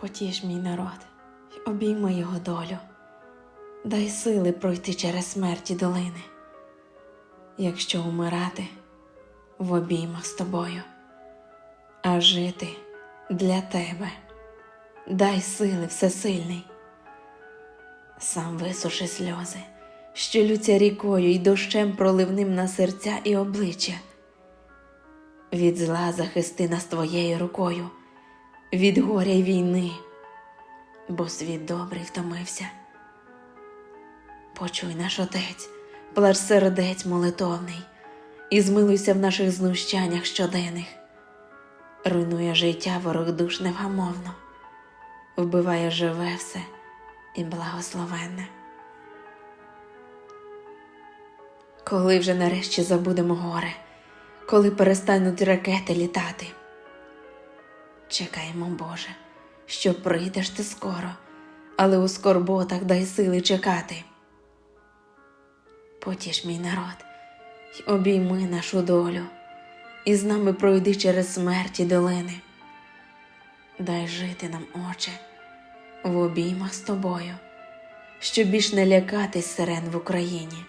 Потіш мій народ, обійми його долю, дай сили пройти через смерті долини, якщо умирати в обіймах з тобою, а жити для тебе, дай сили всесильний, сам висуши сльози, що лються рікою й дощем проливним на серця і обличчя. Від зла захисти нас твоєю рукою, від горя й війни, бо світ добрий втомився. Почуй наш отець, плач сердець молитовний, і змилуйся в наших знущаннях щоденних. Руйнує життя ворог душ невгамовно, вбиває живе все і благословенне. Коли вже нарешті забудемо горе, коли перестануть ракети літати. Чекаємо, Боже, що прийдеш ти скоро, але у скорботах дай сили чекати. Потіш мій народ, й обійми нашу долю, і з нами пройди через смерті долини. Дай жити нам, Отче, в обіймах з тобою, щоб більш не лякатись сирен в Україні.